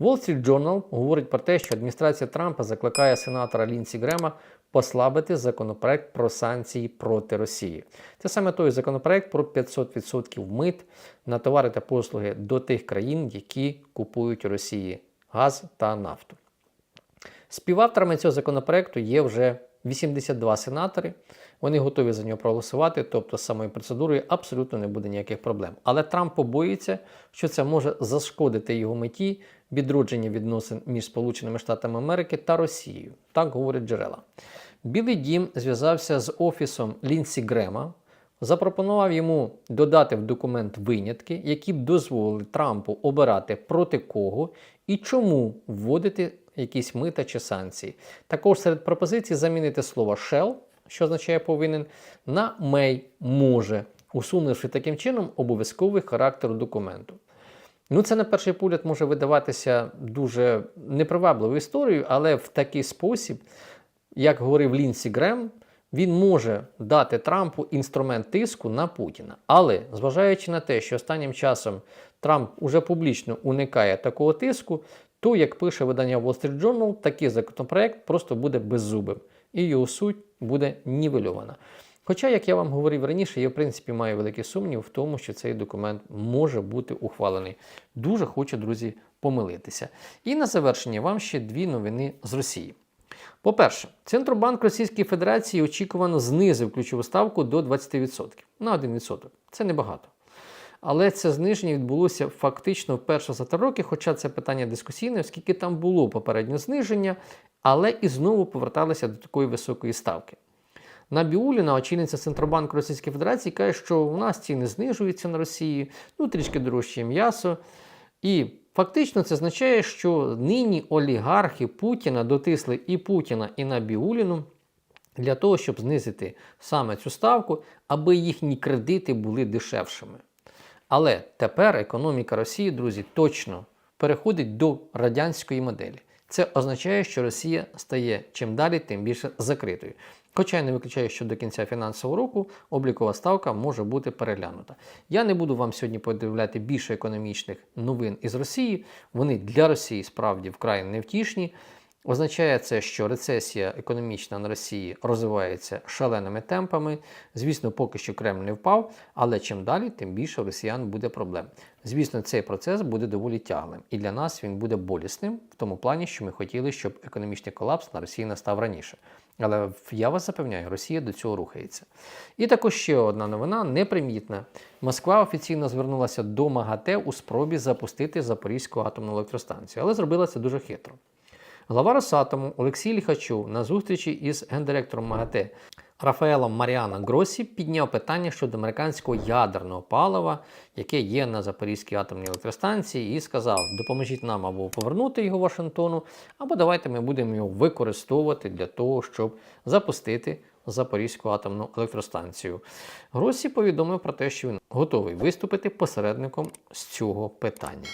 Wall Street Journal говорить про те, що адміністрація Трампа закликає сенатора Лінсі Грема послабити законопроект про санкції проти Росії. Це саме той законопроект про 500% мит на товари та послуги до тих країн, які купують у Росії газ та нафту. Співавторами цього законопроекту є вже 82 сенатори. Вони готові за нього проголосувати, тобто з самою процедурою абсолютно не буде ніяких проблем. Але Трамп побоїться, що це може зашкодити його меті відродження відносин між Сполученими Штатами Америки та Росією. Так говорять джерела. Білий дім зв'язався з офісом Лінсі Грема, запропонував йому додати в документ винятки, які б дозволили Трампу обирати проти кого і чому вводити якісь мита чи санкції. Також серед пропозицій замінити слово shall, що означає повинен, на may може, усунувши таким чином обов'язковий характер документу. Ну, це на перший погляд може видаватися дуже непривабливою історією, але в такий спосіб, як говорив Лінсі Грем, він може дати Трампу інструмент тиску на Путіна. Але зважаючи на те, що останнім часом Трамп уже публічно уникає такого тиску, то, як пише видання Wall Street Journal, такий законопроект просто буде беззубим, і його суть буде нівельована. Хоча, як я вам говорив раніше, я в принципі маю великий сумнів в тому, що цей документ може бути ухвалений. Дуже хочу, друзі, помилитися. І на завершення вам ще дві новини з Росії. По-перше, Центробанк Російської Федерації очікувано знизив ключову ставку до 20% на 1%. Це небагато. Але це зниження відбулося фактично вперше за три роки, хоча це питання дискусійне, оскільки там було попереднє зниження, але і знову поверталися до такої високої ставки. Набіуліна, очільниця Центробанку Російської Федерації, каже, що у нас ціни знижуються на Росії, ну трішки дорожче м'ясо. І фактично це означає, що нині олігархи Путіна дотисли і Путіна, і Набіуліну для того, щоб знизити саме цю ставку, аби їхні кредити були дешевшими. Але тепер економіка Росії, друзі, точно переходить до радянської моделі. Це означає, що Росія стає чим далі, тим більше закритою. Хоча я не виключаю, що до кінця фінансового року облікова ставка може бути переглянута. Я не буду вам сьогодні подивляти більше економічних новин із Росії. Вони для Росії справді вкрай невтішні. Означає це, що рецесія економічна на Росії розвивається шаленими темпами. Звісно, поки що Кремль не впав, але чим далі, тим більше у росіян буде проблем. Звісно, цей процес буде доволі тяглим, і для нас він буде болісним в тому плані, що ми хотіли, щоб економічний колапс на Росії настав раніше. Але я вас запевняю, Росія до цього рухається. І також ще одна новина непримітна. Москва офіційно звернулася до МАГАТЕ у спробі запустити Запорізьку атомну електростанцію, але зробила це дуже хитро. Глава Росатому Олексій Ліхачов на зустрічі із гендиректором МАГАТЕ Рафаелом Маріана Гросі підняв питання щодо американського ядерного палива, яке є на Запорізькій атомній електростанції, і сказав: допоможіть нам або повернути його Вашингтону, або давайте ми будемо його використовувати для того, щоб запустити Запорізьку атомну електростанцію. Гросі повідомив про те, що він готовий виступити посередником з цього питання.